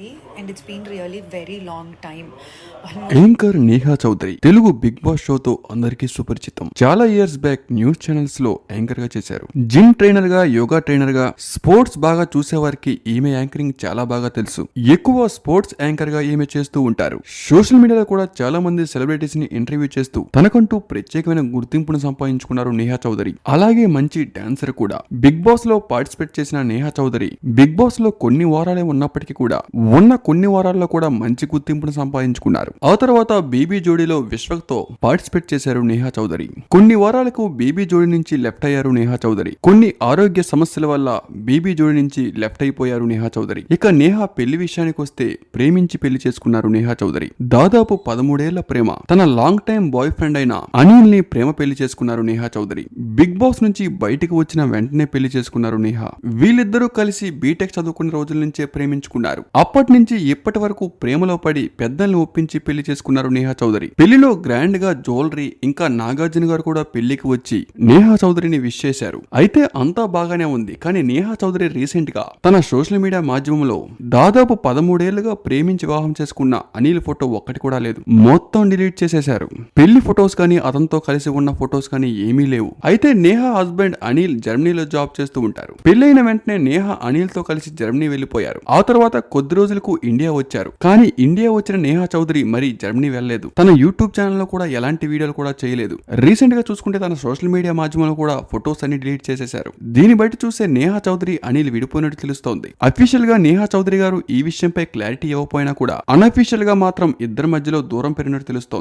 and it's anchor Neha Chowdary Telugu Bigg Boss షోతో అందరికీ సుపరిచితం. చాలా ఇయర్స్ బ్యాక్ న్యూస్ ఛానల్స్లో యాంకర్గా చేశారు. జిమ్ ట్రైనర్గా యోగా ట్రైనర్గా స్పోర్ట్స్ బాగా చూసేవారికి ఈమె యాంకరింగ్ చాలా బాగా తెలుసు. ఎక్కువ స్పోర్ట్స్ యాంకర్గా ఈమె చేస్తూ ఉంటారు. సోషల్ మీడియాలో కూడా చాలా మంది సెలబ్రిటీస్ని ఇంటర్వ్యూ చేస్తూ తనకంటూ ప్రత్యేకమైన గుర్తింపును సంపాదించుకున్నారు నేహా చౌదరి అలాగే మంచి డాన్సర్ కూడా. బిగ్ బాస్లో పార్టిసిపేట్ చేసిన నేహా చౌదరి బిగ్ బాస్లో కొన్ని వారాలే ఉన్నప్పటికీ కూడా ఉన్న కొన్ని వారాల్లో కూడా మంచి గుర్తింపును సంపాదించుకున్నారు. ఆ తర్వాత బీబీ జోడీలో విశ్వక్తో పార్టిసిపేట్ చేశారు నేహా చౌదరి. కొన్ని వారాలకు బీబీ జోడీ నుంచి లెఫ్ట్ అయ్యారు నేహా చౌదరి. కొన్ని ఆరోగ్య సమస్యల వల్ల బీబీ జోడీ నుంచి లెఫ్ట్ అయిపోయారు నేహా చౌదరి. ఇక నేహా పెళ్ళి విషయానికి వస్తే ప్రేమించి పెళ్ళి చేసుకున్నారు నేహా చౌదరి. దాదాపు పదమూడేళ్ళ ప్రేమ. తన లాంగ్ టైం బాయ్ ఫ్రెండ్ అయిన అనిల్ని ప్రేమ పెళ్ళి చేసుకున్నారు నేహా చౌదరి. బిగ్ బాస్ నుంచి బయటకు వచ్చిన వెంటనే పెళ్ళి చేసుకున్నారు నేహా. వీళ్ళిద్దరూ కలిసి బీటెక్ చదువుకున్న రోజుల నుంచే ప్రేమించుకున్నారు. అప్పటి నుంచి ఇప్పటి వరకు ప్రేమలో పడి పెద్దల్ని ఒప్పించి పెళ్ళి చేసుకున్నారు నేహా చౌదరి. పెళ్ళిలో గ్రాండ్గా జ్యువెలరీ ఇంకా నాగార్జున గారు కూడా పెళ్ళికి వచ్చి నేహా చౌదరిని విష్ చేశారు. అయితే అంతా బాగానే ఉంది. కానీ నేహా చౌదరి రీసెంట్గా తన సోషల్ మీడియా మాధ్యమంలో దాదాపు పదమూడేళ్ళుగా ప్రేమించి వివాహం చేసుకున్న అనిల్ ఫోటో ఒక్కటి కూడా లేదు. మొత్తం డిలీట్ చేసేశారు. పెళ్ళి ఫొటోస్ కానీ అతనితో కలిసి ఉన్న ఫొటోస్ కానీ ఏమీ లేవు. అయితే నేహా హస్బెండ్ అనిల్ జర్మనీలో జాబ్ చేస్తూ ఉంటారు. పెళ్ళైన వెంటనే నేహా అనిల్తో కలిసి జర్మనీ వెళ్ళిపోయారు ఆ తర్వాత కొద్ది రోజులకు ఇండియా వచ్చారు. కానీ ఇండియా వచ్చిన నేహా చౌదరి మరి జర్మనీ వెళ్ళలేదు. తన యూట్యూబ్ ఛానల్లో కూడా ఎలాంటి వీడియోలు కూడా చేయలేదు. రీసెంట్గా చూసుకుంటే తన సోషల్ మీడియా మాధ్యమంలో కూడా ఫొటోస్ అన్ని డిలీట్ చేసేశారు. దీన్ని బయట చూస్తే నేహా చౌదరి అనిల్ విడిపోయినట్టు తెలుస్తోంది. అఫీషియల్గా నేహా చౌదరి గారు ఈ విషయంపై క్లారిటీ ఇవ్వకపోయినా కూడా అన్అఫీషియల్గా మాత్రం ఇద్దరి మధ్యలో దూరం పెరిగినట్టు తెలుస్తోంది.